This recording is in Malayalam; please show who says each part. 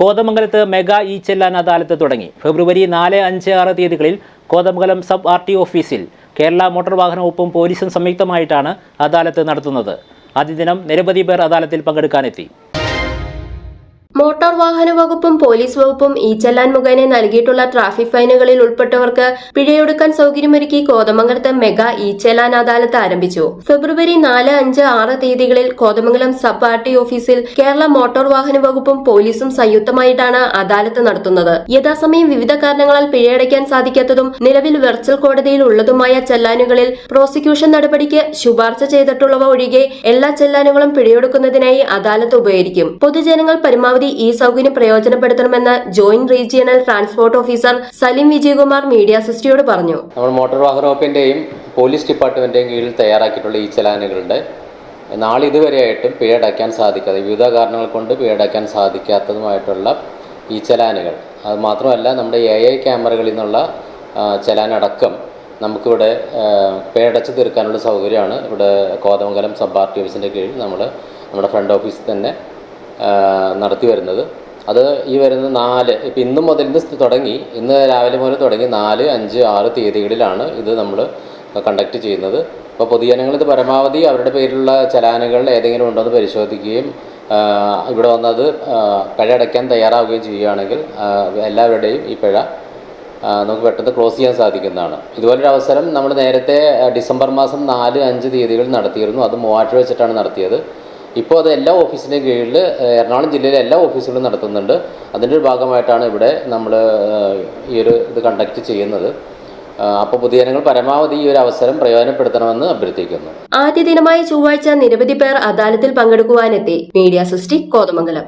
Speaker 1: കോതമംഗലത്ത് മെഗാ ഇ ചെല്ലാൻ അദാലത്ത് തുടങ്ങി. ഫെബ്രുവരി നാല് അഞ്ച് ആറ് തീയതികളിൽ കോതമംഗലം സബ് ആർ ടി ഓഫീസിൽ കേരള മോട്ടോർ വാഹന വകുപ്പും പോലീസും സംയുക്തമായിട്ടാണ് അദാലത്ത് നടത്തുന്നത്. ആദ്യ ദിനം നിരവധി പേർ അദാലത്തിൽ പങ്കെടുക്കാനെത്തി.
Speaker 2: മോട്ടോർ വാഹന വകുപ്പും പോലീസ് വകുപ്പും ഈ ചെല്ലാൻ മുഖേന നൽകിയിട്ടുള്ള ട്രാഫിക് ഫൈനുകളിൽ ഉൾപ്പെട്ടവർക്ക് പിഴയൊടുക്കാൻ സൗകര്യമൊരുക്കി കോതമംഗലത്ത് മെഗാ ഈ ചെല്ലാൻ അദാലത്ത് ആരംഭിച്ചു. ഫെബ്രുവരി നാല് അഞ്ച് ആറ് തീയതികളിൽ കോതമംഗലം സബ് ആർ ടി ഓഫീസിൽ കേരള മോട്ടോർ വാഹന വകുപ്പും പോലീസും സംയുക്തമായിട്ടാണ് അദാലത്ത് നടത്തുന്നത്. യഥാസമയം വിവിധ കാരണങ്ങളാൽ പിഴയടയ്ക്കാൻ സാധിക്കാത്തതും നിലവിൽ വെർച്വൽ കോടതിയിൽ ഉള്ളതുമായ ചെല്ലാനുകളിൽ പ്രോസിക്യൂഷൻ നടപടിക്ക് ശുപാർശ ചെയ്തിട്ടുള്ളവ ഒഴികെ എല്ലാ ചെല്ലാനുകളും പിഴയൊടുക്കുന്നതിനായി അദാലത്ത് ഉപകരിക്കും. പൊതുജനങ്ങൾ പരമാവധി ഈ സൗകര്യം പ്രയോജനപ്പെടുത്തണമെന്ന് joint regional transport officer Salim Vijayakumar media സിസ്റ്റിയോട് പറഞ്ഞു.
Speaker 3: നമ്മൾ മോട്ടോർ വാഹന വകുപ്പിന്റെയും പോലീസ് ഡിപ്പാർട്ട്മെന്റിന്റെയും കീഴിൽ തയ്യാറാക്കിയിട്ടുള്ള ഈ ചലാനുകളുടെ നാളിതുവരെയായിട്ടും പിഴ അടയ്ക്കാൻ സാധിക്കാതെ വിവിധ കാരണങ്ങൾ കൊണ്ട് പിഴ അടയ്ക്കാൻ സാധിക്കാത്തതുമായിട്ടുള്ള ഈ ചലാനുകൾ. അത് മാത്രമല്ല നമ്മുടെ എ ഐ ക്യാമറകളിൽ നിന്നുള്ള ചലാനടക്കം നമുക്കിവിടെ പേടച്ച് തീർക്കാനുള്ള സൗകര്യമാണ് ഇവിടെ കോതമംഗലം സബ് ആർ ടി ഓഫീസിന്റെ കീഴിൽ നമ്മൾ നമ്മുടെ ഫ്രണ്ട് ഓഫീസിൽ തന്നെ നടത്തി വരുന്നത്. അത് ഈ വരുന്ന നാല് ഇപ്പം ഇന്ന് മുതൽ തുടങ്ങി ഇന്ന് രാവിലെ മുതൽ തുടങ്ങി നാല് അഞ്ച് ആറ് തീയതികളിലാണ് ഇത് നമ്മൾ കണ്ടക്ട് ചെയ്യുന്നത്. അപ്പോൾ പൊതുജനങ്ങൾ ഇത് പരമാവധി അവരുടെ പേരിലുള്ള ചലാനുകൾ ഏതെങ്കിലും ഉണ്ടോ എന്ന് പരിശോധിക്കുകയും ഇവിടെ വന്നത് പിഴ അടയ്ക്കാൻ തയ്യാറാവുകയും ചെയ്യുകയാണെങ്കിൽ എല്ലാവരുടെയും ഈ പിഴ നമുക്ക് പെട്ടെന്ന് ക്ലോസ് ചെയ്യാൻ സാധിക്കുന്നതാണ്. ഇതുപോലൊരു അവസരം നമ്മൾ നേരത്തെ ഡിസംബർ മാസം നാല് അഞ്ച് തീയതികളിൽ നടത്തിയിരുന്നു. അത് മൂവാറ്റുപുഴ വെച്ചിട്ടാണ് നടത്തിയത്. ഇപ്പോൾ അത് എല്ലാ ഓഫീസിന്റെയും കീഴിൽ എറണാകുളം ജില്ലയിലെ എല്ലാ ഓഫീസുകളും നടത്തുന്നുണ്ട്. അതിന്റെ ഒരു ഭാഗമായിട്ടാണ് ഇവിടെ നമ്മൾ ഈ ഒരു ഇത് കണ്ടക്ട് ചെയ്യുന്നത്. അപ്പോൾ പൊതുജനങ്ങൾ പരമാവധി ഈ ഒരു അവസരം പ്രയോജനപ്പെടുത്തണമെന്ന് അഭ്യർത്ഥിക്കുന്നു.
Speaker 2: ആദ്യ ദിനമായ ചൊവ്വാഴ്ച നിരവധി പേർ അദാലത്തിൽ പങ്കെടുക്കുവാനെത്തി. മീഡിയ സൃഷ്ടി കോതമംഗലം.